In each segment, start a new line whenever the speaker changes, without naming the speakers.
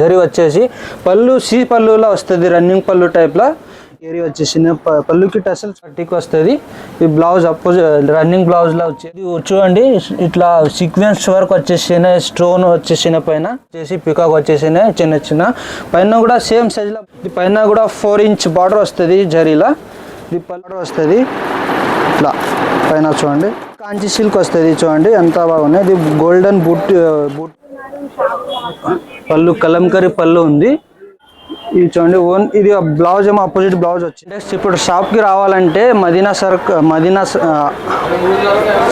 జరి వచ్చేసి పళ్ళు సి పళ్ళులా వస్తుంది రన్నింగ్ పళ్ళు టైప్లో. ఏరి వచ్చేసి పళ్ళుకి టసల్ కట్టికి వస్తుంది. ఈ బ్లౌజ్ అపోజిట్ రన్నింగ్ బ్లౌజ్లా వచ్చేది. చూడండి ఇట్లా సీక్వెన్స్ వర్క్ వచ్చేసిన స్టోన్ వచ్చేసిన పైన వచ్చేసి పికాక్ వచ్చేసిన చిన్న చిన్న. పైన కూడా సేమ్ సైజ్లో పైన కూడా ఫోర్ ఇంచ్ బార్డర్ వస్తుంది జరీలా. ఇది పళ్ళు వస్తుంది. ఇట్లా పైన చూడండి. కాంచి సిల్క్ వస్తుంది చూడండి ఎంత బాగున్నాయి. ఇది గోల్డెన్ బూట్ బూట్ పళ్ళు కలంకరీ పళ్ళు ఉంది. ఇది చూడండి ఓన్ ఇది బ్లౌజ్ ఏమో అపోజిట్ బ్లౌజ్ వచ్చింది. నెక్స్ట్ ఇప్పుడు షాప్కి రావాలంటే మదీనా సర్క్ మదీనా స-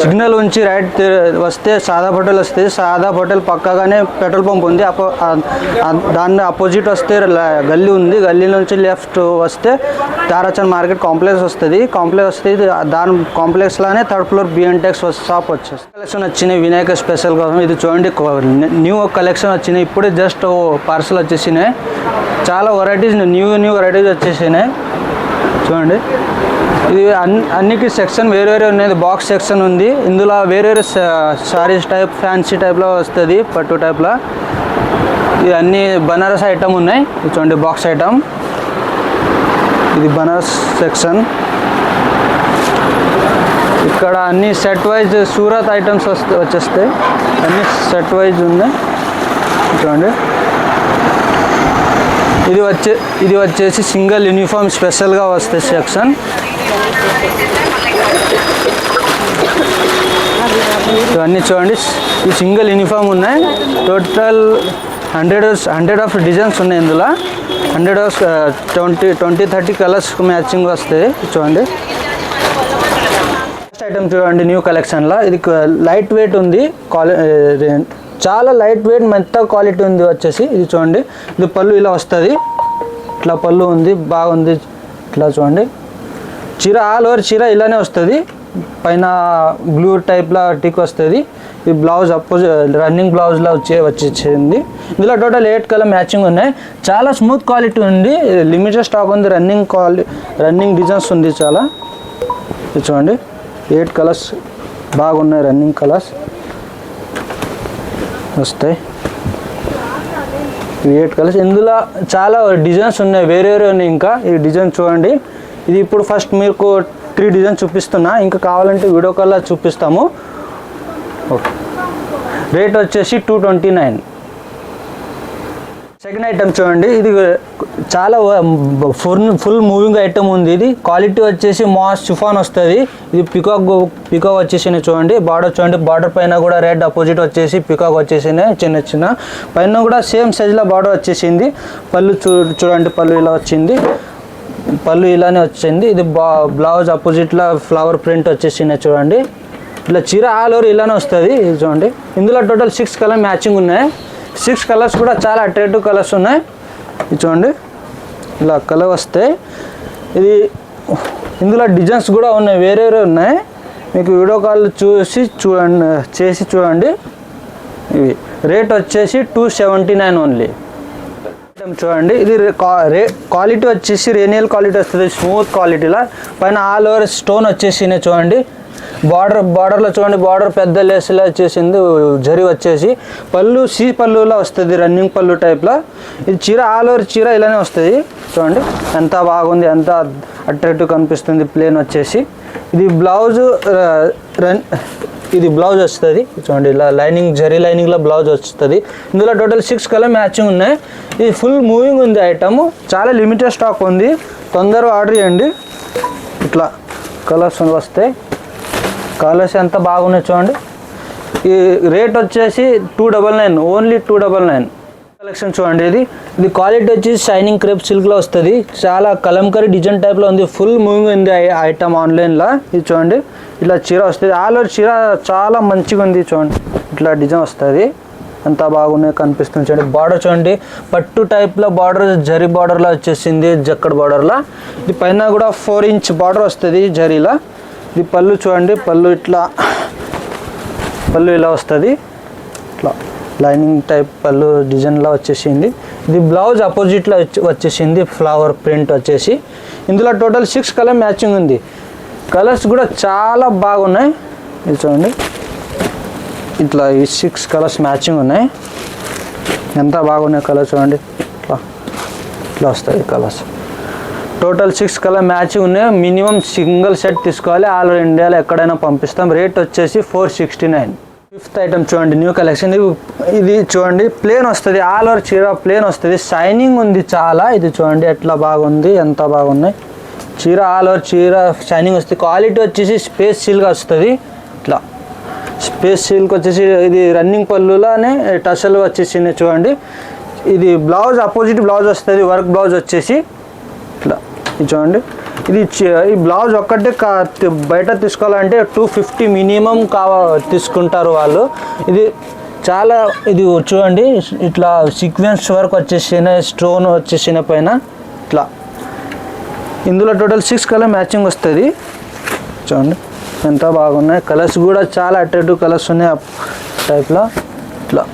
సిగ్నల్ ఉంచి రైట్ వస్తే సాదా హోటల్ వస్తే సాదా హోటల్ పక్కగానే పెట్రోల్ పంప్ ఉంది. అపో దాన్ని అపోజిట్ వస్తే గల్లీ ఉంది. గల్లీ నుంచి లెఫ్ట్ వస్తే తారాచంద్ మార్కెట్ కాంప్లెక్స్ వస్తుంది. కాంప్లెక్స్ వస్తే ఇది దాని కాంప్లెక్స్లోనే third floor BN Tex shop వచ్చేస్తుంది. కలెక్షన్ వచ్చినాయి వినాయక స్పెషల్ కోసం. ఇది చూడండి న్యూ కలెక్షన్ వచ్చినాయి ఇప్పుడే జస్ట్ పార్సల్ వచ్చేసినాయి. చాలా వెరైటీస్ న్యూ న్యూ వెరైటీస్ వచ్చేసినాయి. చూడండి. ఇది అన్ని అన్నికి సెక్షన్ వేరే వేరే ఉన్నది బాక్స్ సెక్షన్ ఉంది. ఇందులో వేరే వేరే సారీస్ టైప్ ఫ్యాన్సీ టైప్లో వస్తుంది పట్టు టైప్లో ఇది అన్ని బనారస్ ఐటమ్ ఉన్నాయి. చూడండి బాక్స్ ఐటమ్ ఇది బనారస్ సెక్షన్ ఇక్కడ అన్ని సెట్ వైజ్ సూరత్ ఐటమ్స్ వస్తే వచ్చేస్తాయి. అన్ని సెట్ వైజ్ ఉన్నాయి. చూడండి. ఇది వచ్చే ఇది వచ్చేసి సింగిల్ యూనిఫామ్ స్పెషల్గా వస్తాయి సెక్షన్. ఇవన్నీ చూడండి. ఈ సింగిల్ యూనిఫామ్ ఉన్నాయి. Total hundred hundred of designs ఉన్నాయి ఇందులో. Hundred of twenty twenty thirty colours matching వస్తాయి. చూడండి. నెక్స్ట్ ఐటమ్ చూడండి న్యూ కలెక్షన్లో. ఇది లైట్ వెయిట్ ఉంది. కాలే చాలా లైట్ వెయిట్ మెత్త క్వాలిటీ ఉంది వచ్చేసి. ఇది చూడండి. ఇది పళ్ళు ఇలా వస్తుంది. ఇట్లా పళ్ళు ఉంది బాగుంది. ఇట్లా చూడండి. చీర ఆల్ ఓవర్ చీర ఇలానే వస్తుంది. పైన బ్లూ టైప్లో టిక్ వస్తుంది. ఈ బ్లౌజ్ అపోజ్ రన్నింగ్ బ్లౌజ్లో వచ్చే వచ్చేసింది. ఇందులో టోటల్ ఎయిట్ కలర్ మ్యాచింగ్ ఉన్నాయి. చాలా స్మూత్ క్వాలిటీ ఉంది. లిమిటెడ్ స్టాక్ ఉంది. రన్నింగ్ క్వాలి రన్నింగ్ డిజైన్స్ ఉంది చాలా. ఇది చూడండి. ఎయిట్ కలర్స్ బాగున్నాయి రన్నింగ్ కలర్స్ వస్తాయి. ఇవి ఎయిట్ కలర్స్ ఇందులో చాలా డిజైన్స్ ఉన్నాయి వేరే వేరే ఉన్నాయి ఇంకా. ఈ డిజైన్ చూడండి. ఇది ఇప్పుడు ఫస్ట్ మీకు త్రీ డిజైన్ చూపిస్తున్నా. ఇంకా కావాలంటే వీడియో కాల్లో చూపిస్తాము. ఓకే. రేట్ వచ్చేసి two twenty nine. Second item చూడండి. ఇది చాలా ఫుల్ ఫుల్ మూవింగ్ ఐటమ్ ఉంది ఇది. క్వాలిటీ వచ్చేసి మాస్ షిఫాన్ వస్తుంది. ఇది పికాక్ పికాక్ వచ్చేసినాయి చూడండి. బార్డర్ చూడండి. బార్డర్ పైన కూడా రెడ్ అపోజిట్ వచ్చేసి పికాక్ వచ్చేసినాయి చిన్న చిన్న. పైన కూడా సేమ్ సైజులో బార్డర్ వచ్చేసింది. పళ్ళు చూ చూడండి. పళ్ళు ఇలా వచ్చింది. పళ్ళు ఇలానే వచ్చింది. ఇది బా బ్లౌజ్ అపోజిట్లో ఫ్లవర్ ప్రింట్ వచ్చేసినాయి చూడండి. ఇట్లా చీర ఆల్ ఓవర్ ఇలానే వస్తుంది. ఇది చూడండి. ఇందులో టోటల్ సిక్స్ కలర్ మ్యాచింగ్ ఉన్నాయి. సిక్స్ కలర్స్ కూడా చాలా అట్రాక్టివ్ కలర్స్ ఉన్నాయి. చూడండి. ఇలా కలర్ వస్తాయి ఇది ఇందులో డిజైన్స్ కూడా ఉన్నాయి వేరే వేరే ఉన్నాయి. మీకు వీడియో కాల్ చూసి చూడండి చేసి చూడండి. ఇవి రేట్ వచ్చేసి టూ సెవెంటీ నైన్ ఓన్లీ. చూడండి ఇది రే- క్వాలిటీ వచ్చేసి రేనియల్ క్వాలిటీ వస్తుంది స్మూత్ క్వాలిటీలో. పైన ఆల్ ఓవర్ స్టోన్ వచ్చేసి చూడండి. బార్డర్ బార్డర్లో చూడండి బార్డర్ పెద్ద లేసులా వచ్చేసింది జరి వచ్చేసి. పళ్ళు సీ పళ్ళులా వస్తుంది రన్నింగ్ పళ్ళు టైప్లో. ఇది చీర ఆల్ ఓవర్ చీర ఇలానే వస్తుంది. చూడండి ఎంత బాగుంది ఎంత అట్రాక్టివ్ కనిపిస్తుంది ప్లేన్ వచ్చేసి. ఇది బ్లౌజ్ రన్ ఇది బ్లౌజ్ వస్తుంది. చూడండి ఇలా లైనింగ్ జరీ లైనింగ్లో బ్లౌజ్ వస్తుంది. ఇందులో టోటల్ సిక్స్ కలర్ మ్యాచింగ్ ఉన్నాయి. ఇది ఫుల్ మూవింగ్ ఉంది ఐటమ్. చాలా లిమిటెడ్ స్టాక్ ఉంది. తొందరగా ఆర్డర్ చేయండి. ఇట్లా కలర్స్ వస్తాయి. కలర్స్ ఎంత బాగున్నాయి చూడండి. ఈ రేట్ వచ్చేసి two double nine only two double nine. Collection చూడండి ఇది. ఇది క్వాలిటీ వచ్చి షైనింగ్ క్రేప్ సిల్క్లో వస్తుంది. చాలా కలంకరీ డిజైన్ టైప్లో ఉంది. ఫుల్ మూవింగ్ ఉంది ఐటమ్ ఆన్లైన్లో. ఇది చూడండి. ఇట్లా చీర వస్తుంది. ఆల్ ఓవర్ చీర చాలా మంచిగా ఉంది చూడండి. ఇట్లా డిజైన్ వస్తుంది. అంతా బాగున్నాయి కనిపిస్తుంది చూడండి. బార్డర్ చూడండి. పట్టు టైప్లో బార్డర్ జరీ బార్డర్లో వచ్చేసింది జక్కడ్ బార్డర్లో. ఇది పైన కూడా ఫోర్ ఇంచ్ బార్డర్ వస్తుంది జరీలో. ఇది పళ్ళు చూడండి పళ్ళు ఇట్లా పళ్ళు ఇలా వస్తుంది. ఇట్లా లైనింగ్ టైప్ పళ్ళు డిజైన్లో వచ్చేసింది. ఇది బ్లౌజ్ అపోజిట్లో వచ్చేసింది ఫ్లవర్ ప్రింట్ వచ్చేసి. ఇందులో టోటల్ సిక్స్ కలర్ మ్యాచింగ్ ఉంది. కలర్స్ కూడా చాలా బాగున్నాయి. ఇది చూడండి. ఇట్లా ఈ సిక్స్ కలర్స్ మ్యాచింగ్ ఉన్నాయి. ఎంత బాగున్నాయి కలర్స్ చూడండి. ఇట్లా ఇట్లా వస్తాయి colours. Total six colour matching ఉన్నాయి. మినిమం సింగిల్ సెట్ తీసుకోవాలి. ఆల్ ఓవర్ ఇండియాలో ఎక్కడైనా పంపిస్తాం. రేట్ వచ్చేసి four sixty nine. Fifth item చూడండి. New collection. ఇది ఇది చూడండి. ప్లేన్ వస్తుంది. ఆల్ ఓవర్ చీర ప్లేన్ వస్తుంది. షైనింగ్ ఉంది చాలా. ఇది చూడండి. ఎట్లా బాగుంది? ఎంత బాగున్నాయి? చీర ఆల్ ఓవర్ చీర షైనింగ్ వస్తుంది. క్వాలిటీ వచ్చేసి స్పేస్ సీల్గా వస్తుంది. ఇట్లా. స్పేస్ సిల్క్ వచ్చేసి ఇది రన్నింగ్ పళ్ళులోనే టసల్ వచ్చేసి చూడండి. ఇది బ్లౌజ్ అపోజిట్ బ్లౌజ్ వస్తుంది. వర్క్ బ్లౌజ్ వచ్చేసి. ఇట్లా. ఇది చూడండి. ఇది ఈ బ్లౌజ్ ఒక్కటే కా బయట తీసుకోవాలంటే టూ ఫిఫ్టీ మినిమం కావ తీసుకుంటారు వాళ్ళు. ఇది చాలా ఇది చూడండి ఇట్లా సీక్వెన్స్ వర్క్ వచ్చేసిన స్టోన్ వచ్చేసిన పైన ఇట్లా. ఇందులో టోటల్ సిక్స్ కలర్ మ్యాచింగ్ వస్తుంది. చూడండి ఎంత బాగున్నాయి. కలర్స్ కూడా చాలా అట్రాక్టివ్ కలర్స్ ఉన్నాయి టైప్లో. ఇట్లా.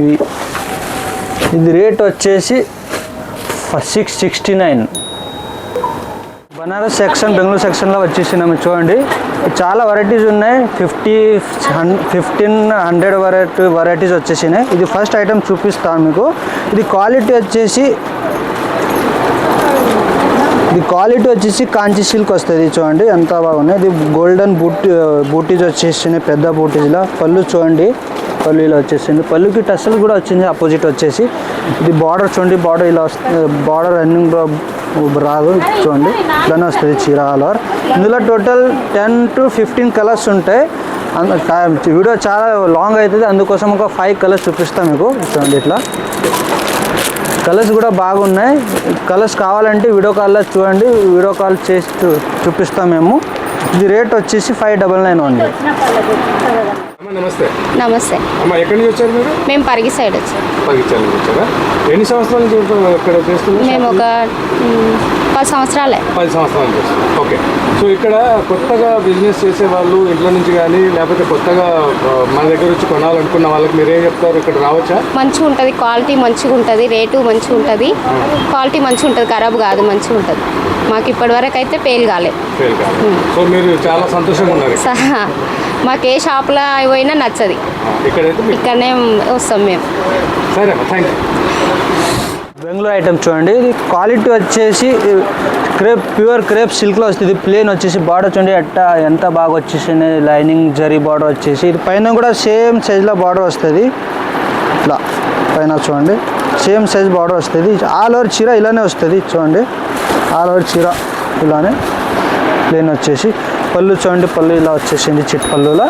ఇవి. ఇది రేట్ వచ్చేసి six sixty nine Banaras section Bengaluru సెక్షన్లో వచ్చేసినాము చూడండి చాలా వెరైటీస్ ఉన్నాయి. Fifty fifteen hundred variety varieties వచ్చేసినాయి. ఇది ఫస్ట్ ఐటమ్ చూపిస్తాను మీకు. ఇది క్వాలిటీ వచ్చేసి ఇది క్వాలిటీ వచ్చేసి కాంచి సిల్క్ వస్తుంది చూడండి ఎంత బాగున్నాయి. ఇది గోల్డెన్ బూట్ బూటీస్ వచ్చేసింది పెద్ద బూటీస్లో పళ్ళు చూడండి పళ్ళు ఇలా వచ్చేసింది. పళ్ళుకి టస్సులు కూడా వచ్చింది అపోజిట్ వచ్చేసి. ఇది బార్డర్ చూడండి బార్డర్ ఇలా వస్తుంది బార్డర్ రన్నింగ్ రాదు చూడండి. ఇట్లానే వస్తుంది చీర ఆల్ ఓవర్. ఇందులో total ten to fifteen colours ఉంటాయి. వీడియో చాలా లాంగ్ అవుతుంది. అందుకోసం ఒక ఫైవ్ కలర్స్ చూపిస్తాను మీకు. చూడండి ఇట్లా. కలర్స్ కూడా బాగున్నాయి. కలర్స్ కావాలంటే వీడియో కాల్లో చూడండి. వీడియో కాల్ చేసి చూ- చూపిస్తాం మేము. ఇది రేట్ వచ్చేసి ఫైవ్ డబల్ నైన్
అమ్మ నమస్తే.
నమస్తే.
అమ్మ ఎక్కడి నుంచి వచ్చారు మీరు?
మేము పరిగి సైడ్ వచ్చాం.
పగిచ్చాల నుంచి వచ్చారా? ఎన్ని సంవత్సరాల నుంచి ఇక్కడ చేస్తున్నారు?
మేము ఒక పది సంవత్సరాలే.
పది సంవత్సరాల. ఓకే. సో ఇక్కడ కొత్తగా బిజినెస్ చేసే వాళ్ళు ఇంట్లో నుంచి కానీ లేకపోతే కొత్తగా మన దగ్గర వచ్చి కొనాలనుకున్న వాళ్ళకి మీరేం చెప్తారు? ఇక్కడ రావచ్చా?
మంచిగా ఉంటుంది. క్వాలిటీ మంచిగా ఉంటుంది. రేటు మంచిగా ఉంటుంది. క్వాలిటీ మంచిగా ఉంటుంది. ఖరాబ్ కాదు మంచిగా ఉంటుంది. మాకు ఇప్పటివరకు అయితే పేలు కాలేదు
ఫెయిల్ కాదు సో మీరు చాలా సంతోషంగా ఉన్నారు
మాకు ఏ షాప్లో పోయినా నచ్చది. ఇక్కడనే వస్తాం మేము.
సరే థ్యాంక్ యూ
బెంగళూరు ఐటమ్ చూడండి. ఇది క్వాలిటీ వచ్చేసి క్రేప్ ప్యూర్ క్రేప్ సిల్క్లో వస్తుంది. ప్లేన్ వచ్చేసి బార్డర్ చూడండి. ఎట్ట ఎంత బాగా వచ్చేసింది. లైనింగ్ జరీ బార్డర్ వచ్చేసి. ఇది పైన కూడా సేమ్ సైజ్లో బార్డర్ వస్తుంది. ఇట్లా పైన చూడండి. సేమ్ సైజ్ బార్డర్ వస్తుంది. ఆల్ ఓవర్ చీర ఇలానే వస్తుంది. చూడండి. ఆల్ ఓవర్ చీర ఇలానే ప్లేన్ వచ్చేసి. పళ్ళు చూడండి. పళ్ళు ఇలా వచ్చేసింది. చిట్ పళ్ళులా.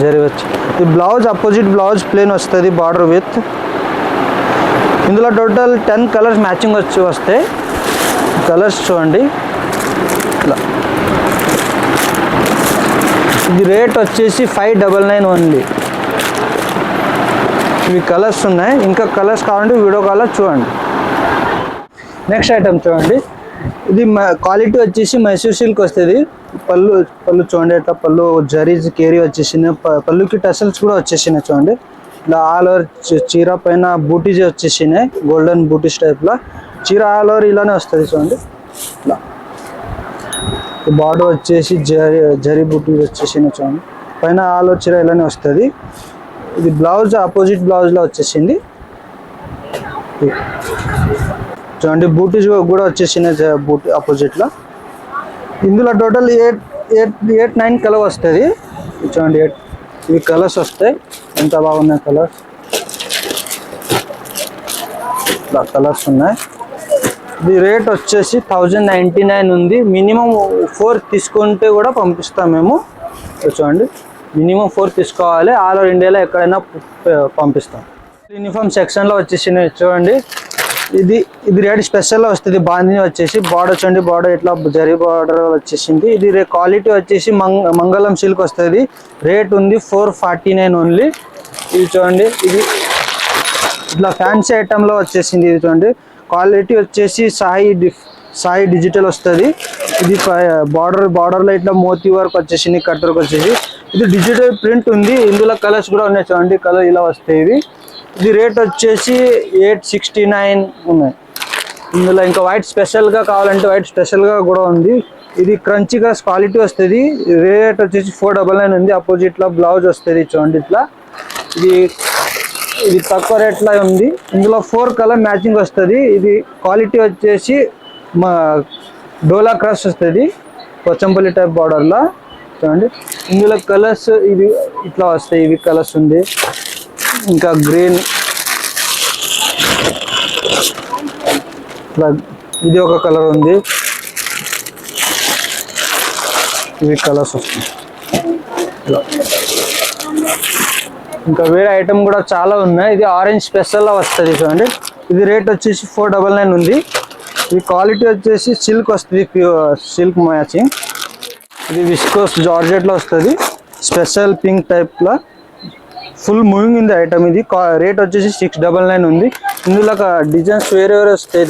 జరి వచ్చి. ఈ బ్లౌజ్ అపోజిట్ బ్లౌజ్ ప్లేన్ వస్తుంది. బార్డర్ విత్ ఇందులో టోటల్ టెన్ కలర్స్ మ్యాచింగ్ వచ్చి వస్తాయి కలర్స్ చూడండి. ఇట్లా ఇది రేట్ వచ్చేసి ఫైవ్ డబల్ నైన్ ఓన్లీ ఇవి కలర్స్ ఉన్నాయి. ఇంకా కలర్స్ కావాలంటే వీడియో కాలర్ చూడండి. నెక్స్ట్ ఐటమ్ చూడండి. ఇది క్వాలిటీ వచ్చేసి మైసూర్ సిల్క్ వస్తుంది. పళ్ళు పళ్ళు చూడండి ఇట్లా పళ్ళు జరీస్ కేరీ వచ్చేసింది ప- పళ్ళుకి టసల్స్ కూడా వచ్చేసినాయి చూడండి. ఇట్లా ఆల్ ఓవర్ చీర పైన బూటీస్ వచ్చేసినాయి. గోల్డెన్ బూటీస్ టైప్లో చీర ఆల్ ఓవర్ ఇలానే వస్తుంది చూడండి. ఇట్లా. బాడీ వచ్చేసి జరీ జరీ బూటీస్ వచ్చేసినాయి చూడండి. పైన ఆల్ ఓవర్ చీర ఇలానే వస్తుంది. ఇది బ్లౌజ్ ఆపోజిట్ బ్లౌజ్లో వచ్చేసింది. చూడండి బూటీస్ కూడా వచ్చేసినాయి బూటీ ఆపోజిట్లో ఇందులో total eight eight eight nine colour వస్తుంది. చూడండి ఎయిట్. ఇవి కలర్స్ వస్తాయి. ఎంత బాగున్నాయి కలర్స్ ఇట్లా కలర్స్ ఉన్నాయి. ఇది రేట్ వచ్చేసి థౌజండ్ నైంటీ నైన్ ఉంది. మినిమం ఫోర్ తీసుకుంటే కూడా పంపిస్తాం మేము. చూడండి. మినిమం ఫోర్ తీసుకోవాలి. ఆల్ ఓవర్ ఇండియాలో ఎక్కడైనా పంపిస్తాం. యూనిఫామ్ సెక్షన్లో వచ్చేసి చూడండి. ఇది ఇది రేట్ స్పెషల్లో వస్తుంది. బాందిని వచ్చేసి బార్డర్ చూడండి బార్డర్ ఇట్లా జరీ బార్డర్ వచ్చేసింది. ఇది క్వాలిటీ వచ్చేసి మంగళం సిల్క్ వస్తుంది. రేట్ ఉంది ఫోర్ ఫార్టీ నైన్ ఓన్లీ ఇది చూడండి. ఇది ఇట్లా ఫ్యాన్సీ ఐటెంలో వచ్చేసింది ఇది చూడండి. క్వాలిటీ వచ్చేసి సాయి డి- సాయి డిజిటల్ వస్తుంది. ఇది బార్డర్ బార్డర్లో ఇట్లా మోతీ వర్క్ వచ్చేసింది కట్ వర్క్ వచ్చేసి. ఇది డిజిటల్ ప్రింట్ ఉంది. ఇందులో కలర్స్ కూడా ఉన్నాయి చూడండి. కలర్ ఇలా వస్తాయి ఇవి. ఇది రేట్ వచ్చేసి ఎయిట్ సిక్స్టీ నైన్ ఉన్నాయి. ఇందులో ఇంకా వైట్ స్పెషల్గా కావాలంటే వైట్ స్పెషల్గా కూడా ఉంది. ఇది క్రంచిగా క్వాలిటీ వస్తుంది. రేట్ వచ్చేసి ఫోర్ డబల్ నైన్ ఉంది. అపోజిట్లో బ్లౌజ్ వస్తుంది చూడండి ఇట్లా. ఇది ఇది తక్కువ రేట్లో ఉంది. ఇందులో ఫోర్ కలర్ మ్యాచింగ్ వస్తుంది. ఇది క్వాలిటీ వచ్చేసి మా డోలా క్రాస్ వస్తుంది. పోచంపల్లి టైప్ బార్డర్లో. చూడండి. ఇందులో కలర్స్ ఇది ఇట్లా వస్తాయి. ఇవి కలర్స్ ఉంది. ఇంకా గ్రీన్. ఇట్లా ఇది ఒక కలర్ ఉంది. ఇవి కలర్స్ వస్తాయి. ఇంకా వేరే ఐటమ్ కూడా చాలా ఉన్నాయి. ఇది ఆరెంజ్ స్పెషల్లో వస్తుంది చూడండి. ఇది రేట్ వచ్చేసి ఫోర్ డబల్ నైన్ ఉంది. ఈ క్వాలిటీ వచ్చేసి సిల్క్ వస్తుంది ప్యూర్ సిల్క్ మ్యాచింగ్. ఇది విస్కోస్ జార్జెట్లో వస్తుంది. స్పెషల్ పింక్ టైప్లో. ఫుల్ మూవింగ్ ఉంది ఐటమ్ ఇది. రేట్ వచ్చేసి సిక్స్ డబల్ నైన్ ఉంది. ఇందులో డిజైన్స్ వేరే వేరే వస్తాయి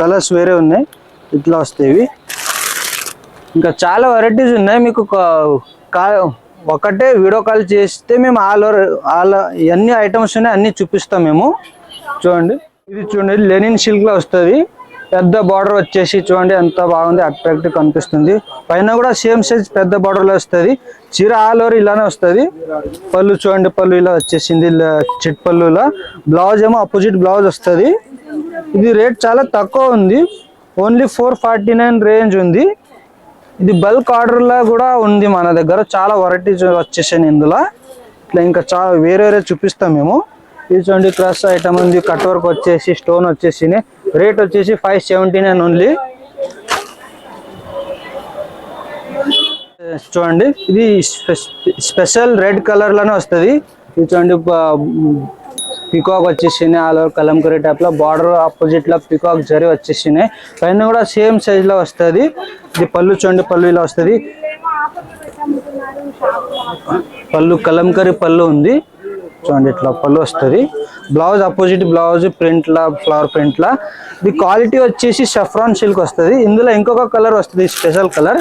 కలర్స్ eh, వేరే ఉన్నాయి. ఇట్లా వస్తాయి ఇంకా చాలా వెరైటీస్ ఉన్నాయి. మీకు కా- ఒకటే వీడియో కాల్ చేస్తే మేము ఆల్ ఓవర్ ఆల్ అన్ని ఐటమ్స్ ఉన్నాయి అన్ని చూపిస్తాం మేము. చూడండి. ఇది చూడండి లెనిన్ సిల్క్లో వస్తుంది. పెద్ద బార్డర్ వచ్చేసి చూడండి ఎంత బాగుంది అట్రాక్టివ్ కనిపిస్తుంది. పైన కూడా సేమ్ సైజ్ పెద్ద బార్డర్లో వస్తుంది. చీర ఆల్ ఓవర్ ఇలానే వస్తుంది. పళ్ళు చూడండి పళ్ళు ఇలా వచ్చేసింది చిట్ పళ్ళులా బ్లౌజ్ ఏమో అపోజిట్ బ్లౌజ్ వస్తుంది. ఇది రేట్ చాలా తక్కువ ఉంది. Only four forty nine range ఉంది. ఇది బల్క్ ఆర్డర్లో కూడా ఉంది మన దగ్గర. చాలా వెరైటీస్ వచ్చేసాయి ఇందులో. ఇట్లా ఇంకా చాలా వేరే వేరే చూపిస్తాం మేము. ఇది చూడండి క్రస్ ఐటమ్ ఉంది. కట్ వర్క్ వచ్చేసి స్టోన్ వచ్చేసి రేట్ వచ్చేసి ఫైవ్ సెవెంటీ నైన్ ఓన్లీ. చూడండి ఇది స్పెషల్ రెడ్ కలర్లోనే వస్తుంది. ఇది చూడండి పికాక్ వచ్చేసినాయి ఆల్ ఓవర్ కలంకరీ టైప్లో. బార్డర్ ఆపోజిట్లో పికాక్ జరి వచ్చేసినాయి. పైన కూడా సేమ్ సైజ్లో వస్తుంది. ఇది పళ్ళు చూడండి పళ్ళు ఇలా వస్తుంది. పళ్ళు కలంకరీ పళ్ళు ఉంది. చూడండి ఇట్లా పళ్ళు వస్తుంది. బ్లౌజ్ అపోజిట్ బ్లౌజ్ ప్రింట్ లా ఫ్లవర్ ప్రింట్ లా ఇది క్వాలిటీ వచ్చేసి షఫ్రాన్ సిల్క్ వస్తుంది. ఇందులో ఇంకొక కలర్ వస్తుంది స్పెషల్ కలర్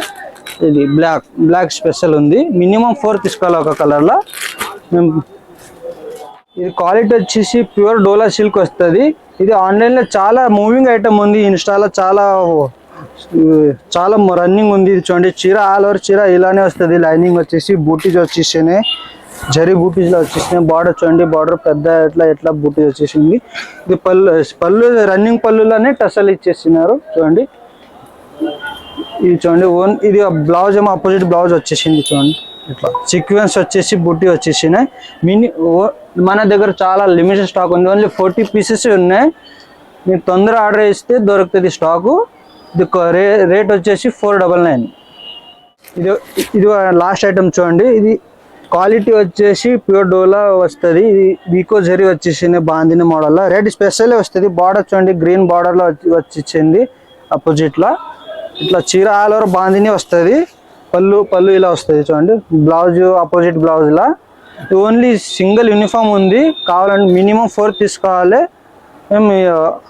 ఇది బ్లాక్ బ్లాక్ స్పెషల్ ఉంది. మినిమం ఫోర్ తీసుకోవాలి ఒక కలర్లో మేము hmm. ఇది క్వాలిటీ వచ్చేసి ప్యూర్ డోలా సిల్క్ వస్తుంది. ఇది ఆన్లైన్లో చాలా మూవింగ్ ఐటమ్ ఉంది. ఇన్స్టాలో చాలా చాలా రన్నింగ్ ఉంది. ఇది చూడండి చీర ఆల్ ఓవర్ చీర ఇలానే వస్తుంది. లైనింగ్ వచ్చేసి బూటీస్ వచ్చేసినే. జరీ బూటీస్లో వచ్చేసినాయి. బార్డర్ చూడండి బార్డర్ పెద్ద ఎట్లా ఎట్లా బూటీస్ వచ్చేసింది. ఇది పళ్ళు పళ్ళు రన్నింగ్ పళ్ళులోనే టసల్ ఇచ్చేసినారు. చూడండి. ఇది చూడండి ఓన్ ఇది బ్లౌజ్ ఏమో అపోజిట్ బ్లౌజ్ వచ్చేసింది చూడండి. ఇట్లా సీక్వెన్స్ వచ్చేసి బుట్టి వచ్చేసినాయి. మినీ ఓ- మన దగ్గర చాలా లిమిటెడ్ స్టాక్ ఉంది. ఓన్లీ ఫోర్టీ పీసెస్ ఉన్నాయి. మీరు తొందర ఆర్డర్ ఇస్తే దొరుకుతుంది స్టాకు. ఇది రే రేట్ వచ్చేసి ఫోర్ డబల్ నైన్. ఇది ఇది లాస్ట్ ఐటమ్ చూడండి. ఇది క్వాలిటీ వచ్చేసి ప్యూర్ డోలా వస్తుంది. ఇది వీకో జరీ వచ్చేసింది బాందిన మోడల్లో. రెడ్ స్పెషల్ వస్తుంది. బార్డర్ చూడండి గ్రీన్ బార్డర్లో వచ్చింది అపోజిట్లో ఇట్లా చీర ఆల్ ఓవర్ బాందిని వస్తుంది. పళ్ళు పళ్ళు ఇలా వస్తుంది చూడండి. బ్లౌజ్ అపోజిట్ బ్లౌజ్లా ఓన్లీ సింగిల్ యూనిఫామ్ ఉంది. కావాలంటే మినిమం ఫోర్ తీసుకోవాలి. మేము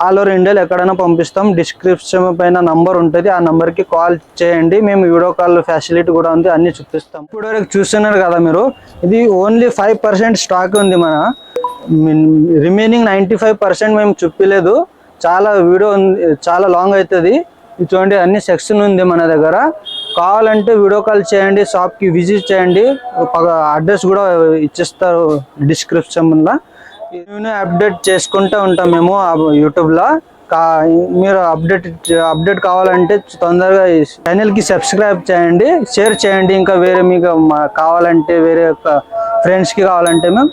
ఆల్ ఓవర్ ఇండియాలో ఎక్కడైనా పంపిస్తాం. డిస్క్రిప్షన్ పైన నంబర్ ఉంటుంది. ఆ నంబర్కి కాల్ చేయండి. మేము వీడియో కాల్ ఫెసిలిటీ కూడా ఉంది. అన్ని చూపిస్తాం. ఇప్పుడు వరకు చూస్తున్నారు కదా మీరు? ఇది ఓన్లీ ఫైవ్ పర్సెంట్ స్టాక్ ఉంది మన. రిమైనింగ్ నైంటీ ఫైవ్ పర్సెంట్ మేము చూపించలేదు చాలా వీడియో ఉంది చాలా లాంగ్ అవుతుంది చూడండి అన్ని సెక్షన్ ఉంది మన దగ్గర. కావాలంటే వీడియో కాల్ చేయండి. షాప్కి విజిట్ చేయండి. అడ్రస్ కూడా ఇచ్చిస్తారు డిస్క్రిప్షన్లో నేను అప్డేట్ చేసుకుంటూ ఉంటాం మేము యూట్యూబ్లో. కా మీరు అప్డేట్ అప్డేట్ కావాలంటే తొందరగా ఛానల్కి సబ్స్క్రైబ్ చేయండి షేర్ చేయండి. ఇంకా వేరే మీకు కావాలంటే వేరే ఫ్రెండ్స్కి కావాలంటే మేము